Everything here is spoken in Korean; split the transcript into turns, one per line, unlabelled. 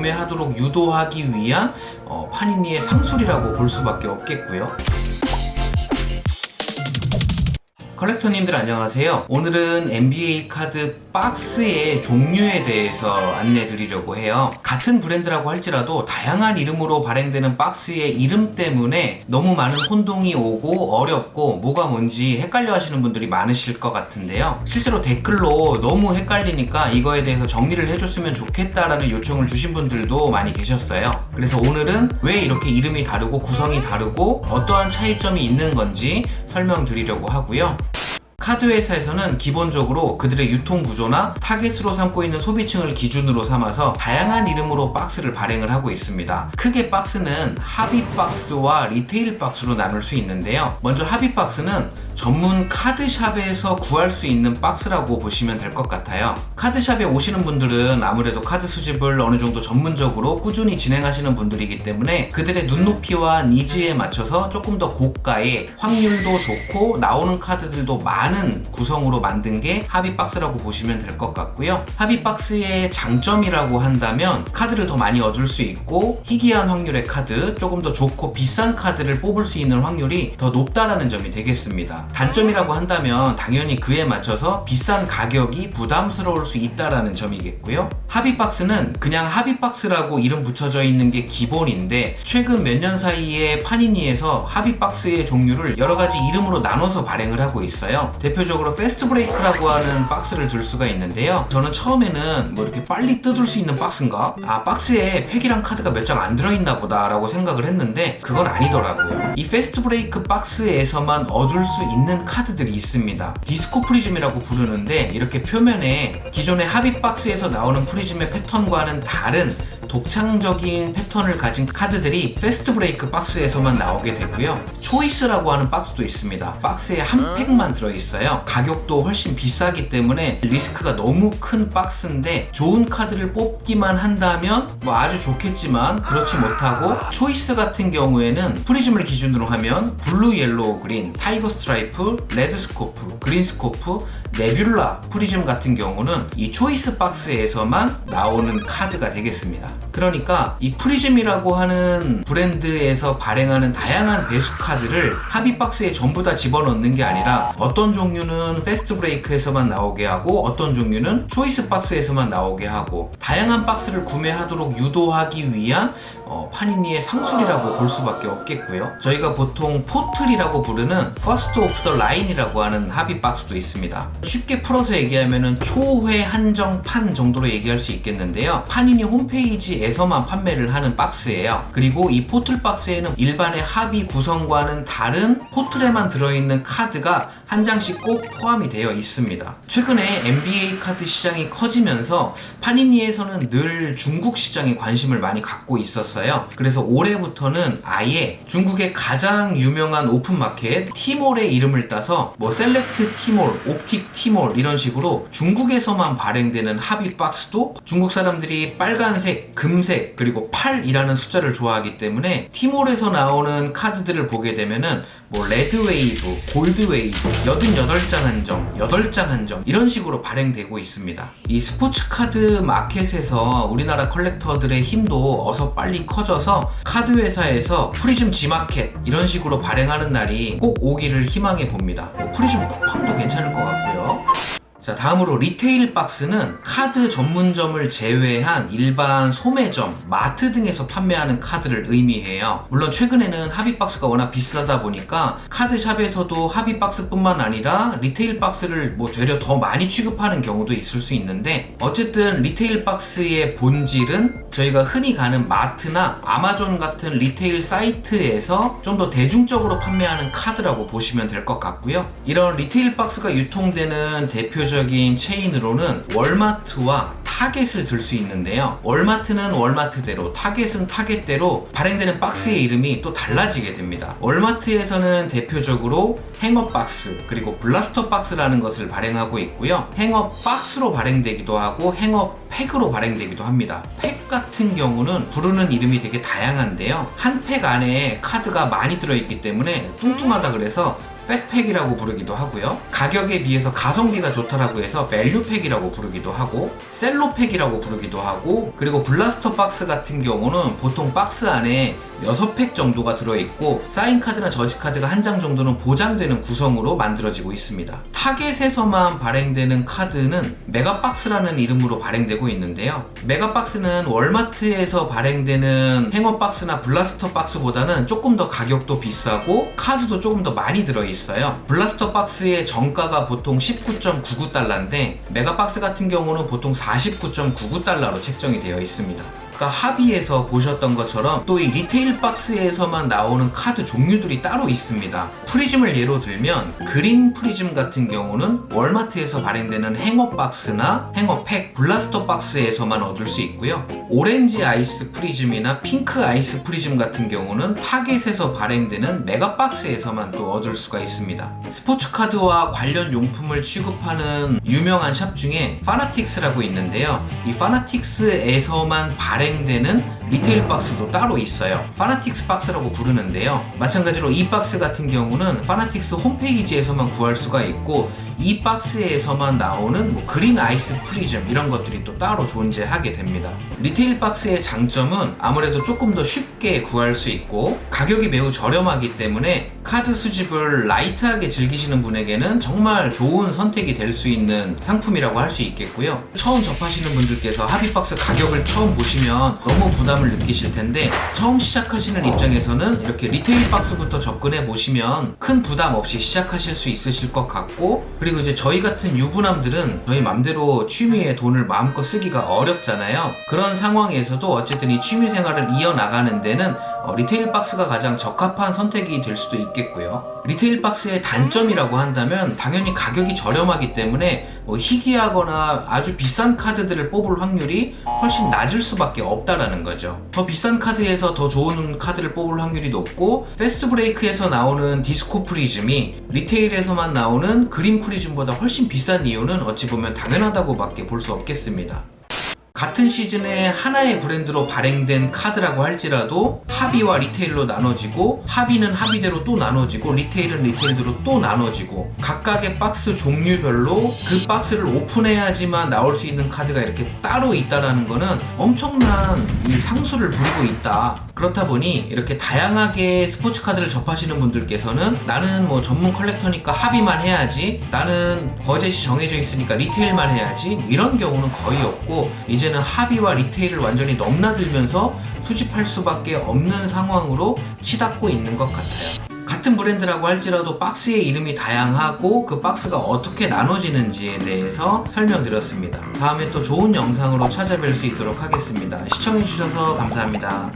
구매하도록 유도하기 위한 어, 파니니의 상술이라고 볼 수밖에 없겠고요. 컬렉터님들 안녕하세요. 오늘은 NBA 카드 박스의 종류에 대해서 안내 드리려고 해요. 같은 브랜드라고 할지라도 다양한 이름으로 발행되는 박스의 이름 때문에 너무 많은 혼동이 오고 어렵고 뭐가 뭔지 헷갈려 하시는 분들이 많으실 것 같은데요. 실제로 댓글로 너무 헷갈리니까 이거에 대해서 정리를 해줬으면 좋겠다라는 요청을 주신 분들도 많이 계셨어요. 그래서 오늘은 왜 이렇게 이름이 다르고 구성이 다르고 어떠한 차이점이 있는 건지 설명드리려고 하고요. 카드 회사에서는 기본적으로 그들의 유통 구조나 타겟으로 삼고 있는 소비층을 기준으로 삼아서 다양한 이름으로 박스를 발행을 하고 있습니다. 크게 박스는 합의 박스와 리테일 박스로 나눌 수 있는데요. 먼저 합의 박스는 전문 카드샵에서 구할 수 있는 박스라고 보시면 될 것 같아요. 카드샵에 오시는 분들은 아무래도 카드 수집을 어느 정도 전문적으로 꾸준히 진행하시는 분들이기 때문에 그들의 눈높이와 니즈에 맞춰서 조금 더 고가의 확률도 좋고 나오는 카드들도 많은 구성으로 만든 게 합의 박스라고 보시면 될 것 같고요. 합의 박스의 장점이라고 한다면 카드를 더 많이 얻을 수 있고 희귀한 확률의 카드, 조금 더 좋고 비싼 카드를 뽑을 수 있는 확률이 더 높다라는 점이 되겠습니다. 단점이라고 한다면 당연히 그에 맞춰서 비싼 가격이 부담스러울 수 있다라는 점이겠고요. 합의박스는 그냥 합의박스라고 이름 붙여져 있는 게 기본인데 최근 몇 년 사이에 파니니에서 합의박스의 종류를 여러 가지 이름으로 나눠서 발행을 하고 있어요. 대표적으로 패스트 브레이크라고 하는 박스를 들 수가 있는데요. 저는 처음에는 뭐 이렇게 빨리 뜯을 수 있는 박스인가? 아 박스에 팩이랑 카드가 몇 장 안 들어있나 보다라고 생각을 했는데 그건 아니더라고요. 이 패스트 브레이크 박스에서만 얻을 수 있는 카드들이 있습니다. 디스코 프리즘이라고 부르는데 이렇게 표면에 기존의 합의 박스에서 나오는 프리즘의 패턴과는 다른 독창적인 패턴을 가진 카드들이 패스트 브레이크 박스에서만 나오게 되고요. 초이스라고 하는 박스도 있습니다. 박스에 한 팩만 들어있어요. 가격도 훨씬 비싸기 때문에 리스크가 너무 큰 박스인데 좋은 카드를 뽑기만 한다면 뭐 아주 좋겠지만 그렇지 못하고 초이스 같은 경우에는 프리즘을 기준으로 하면 블루, 옐로우, 그린, 타이거 스트라이프, 레드 스코프, 그린 스코프, 네뷸라 프리즘 같은 경우는 이 초이스 박스에서만 나오는 카드가 되겠습니다. 그러니까 이 프리즘이라고 하는 브랜드에서 발행하는 다양한 배수 카드를 합의 박스에 전부 다 집어넣는 게 아니라 어떤 종류는 패스트 브레이크에서만 나오게 하고 어떤 종류는 초이스 박스에서만 나오게 하고 다양한 박스를 구매하도록 유도하기 위한 어, 파니니의 상술이라고 볼 수밖에 없겠고요. 저희가 보통 포틀이라고 부르는 퍼스트 오프 더 라인이라고 하는 합의 박스도 있습니다. 쉽게 풀어서 얘기하면 초회 한정판 정도로 얘기할 수 있겠는데요. 파니니 홈페이지에서만 판매를 하는 박스예요. 그리고 이 포틀 박스에는 일반의 합의 구성과는 다른 포틀에만 들어있는 카드가 한 장씩 꼭 포함이 되어 있습니다. 최근에 NBA 카드 시장이 커지면서 파니니에서는 늘 중국 시장에 관심을 많이 갖고 있었어요. 그래서 올해부터는 아예 중국의 가장 유명한 오픈마켓 티몰의 이름을 따서 뭐 셀렉트 티몰, 옵틱 티몰 이런 식으로 중국에서만 발행되는 합의 박스도 중국 사람들이 빨간색, 금색 그리고 8이라는 숫자를 좋아하기 때문에 티몰에서 나오는 카드들을 보게 되면은 뭐 레드 웨이브, 골드 웨이브, 88장 한정, 8장 한정 이런 식으로 발행되고 있습니다. 이 스포츠 카드 마켓에서 우리나라 컬렉터들의 힘도 어서 빨리 커져서 카드 회사에서 프리즘 G마켓 이런 식으로 발행하는 날이 꼭 오기를 희망해 봅니다. 뭐 프리즘 쿠팡도 괜찮을 것 같고요. 자, 다음으로 리테일 박스는 카드 전문점을 제외한 일반 소매점, 마트 등에서 판매하는 카드를 의미해요. 물론 최근에는 합의 박스가 워낙 비싸다 보니까 카드샵에서도 합의 박스뿐만 아니라 리테일 박스를 뭐 되려 더 많이 취급하는 경우도 있을 수 있는데 어쨌든 리테일 박스의 본질은 저희가 흔히 가는 마트나 아마존 같은 리테일 사이트에서 좀 더 대중적으로 판매하는 카드라고 보시면 될 것 같고요. 이런 리테일 박스가 유통되는 대표 적인 체인으로는 월마트와 타겟을 들 수 있는데요. 월마트는 월마트대로, 타겟은 타겟대로 발행되는 박스의 이름이 또 달라지게 됩니다. 월마트에서는 대표적으로 행업 박스, 그리고 블라스터 박스라는 것을 발행하고 있고요. 행업 박스로 발행되기도 하고 행업 팩으로 발행되기도 합니다. 팩 같은 경우는 부르는 이름이 되게 다양한데요. 한 팩 안에 카드가 많이 들어있기 때문에 뚱뚱하다 그래서 백팩이라고 부르기도 하고요. 가격에 비해서 가성비가 좋다라고 해서 밸류팩이라고 부르기도 하고 셀로팩이라고 부르기도 하고 그리고 블라스터 박스 같은 경우는 보통 박스 안에 6팩 정도가 들어있고 사인카드나 저지카드가 한 장 정도는 보장되는 구성으로 만들어지고 있습니다. 타겟에서만 발행되는 카드는 메가박스라는 이름으로 발행되고 있는데요. 메가박스는 월마트에서 발행되는 행어박스나 블라스터 박스보다는 조금 더 가격도 비싸고 카드도 조금 더 많이 들어있어요. 블라스터 박스의 정가가 보통 19.99달러인데 메가박스 같은 경우는 보통 49.99달러로 책정이 되어 있습니다. 아까 합의에서 보셨던 것처럼 또 이 리테일 박스에서만 나오는 카드 종류들이 따로 있습니다. 프리즘을 예로 들면 그린 프리즘 같은 경우는 월마트에서 발행되는 행어 박스나 행어 팩, 블라스터 박스에서만 얻을 수 있고요. 오렌지 아이스 프리즘이나 핑크 아이스 프리즘 같은 경우는 타겟에서 발행되는 메가 박스에서만 또 얻을 수가 있습니다. 스포츠 카드와 관련 용품을 취급하는 유명한 샵 중에 파나틱스라고 있는데요. 이 파나틱스에서만 발행 되는 리테일 박스도 따로 있어요. 파나틱스 박스라고 부르는데요. 마찬가지로 이 박스 같은 경우는 파나틱스 홈페이지에서만 구할 수가 있고 이 박스에서만 나오는 뭐 그린 아이스 프리즘 이런 것들이 또 따로 존재하게 됩니다. 리테일 박스의 장점은 아무래도 조금 더 쉽게 구할 수 있고 가격이 매우 저렴하기 때문에 카드 수집을 라이트하게 즐기시는 분에게는 정말 좋은 선택이 될 수 있는 상품이라고 할 수 있겠고요. 처음 접하시는 분들께서 하비박스 가격을 처음 보시면 너무 부담 을 느끼실 텐데 처음 시작하시는 입장에서는 이렇게 리테일 박스부터 접근해 보시면 큰 부담 없이 시작하실 수 있으실 것 같고 그리고 이제 저희 같은 유부남들은 저희 맘대로 취미에 돈을 마음껏 쓰기가 어렵잖아요. 그런 상황에서도 어쨌든 이 취미 생활을 이어나가는 데는 어, 리테일 박스가 가장 적합한 선택이 될 수도 있겠고요. 리테일 박스의 단점이라고 한다면 당연히 가격이 저렴하기 때문에 뭐 희귀하거나 아주 비싼 카드들을 뽑을 확률이 훨씬 낮을 수밖에 없다라는 거죠. 더 비싼 카드에서 더 좋은 카드를 뽑을 확률이 높고 패스트 브레이크에서 나오는 디스코 프리즘이 리테일에서만 나오는 그린 프리즘보다 훨씬 비싼 이유는 어찌 보면 당연하다고밖에 볼 수 없겠습니다. 같은 시즌에 하나의 브랜드로 발행된 카드라고 할지라도 합의와 리테일로 나눠지고 합의는 합의대로 또 나눠지고 리테일은 리테일대로 또 나눠지고 각각의 박스 종류별로 그 박스를 오픈해야지만 나올 수 있는 카드가 이렇게 따로 있다라는 거는 엄청난 이 상수를 부리고 있다. 그렇다 보니 이렇게 다양하게 스포츠 카드를 접하시는 분들께서는 나는 뭐 전문 컬렉터니까 합의만 해야지 나는 버젯이 정해져 있으니까 리테일만 해야지 이런 경우는 거의 없고 이제는 합의와 리테일을 완전히 넘나들면서 수집할 수밖에 없는 상황으로 치닫고 있는 것 같아요. 같은 브랜드라고 할지라도 박스의 이름이 다양하고 그 박스가 어떻게 나눠지는지에 대해서 설명드렸습니다. 다음에 또 좋은 영상으로 찾아뵐 수 있도록 하겠습니다. 시청해주셔서 감사합니다.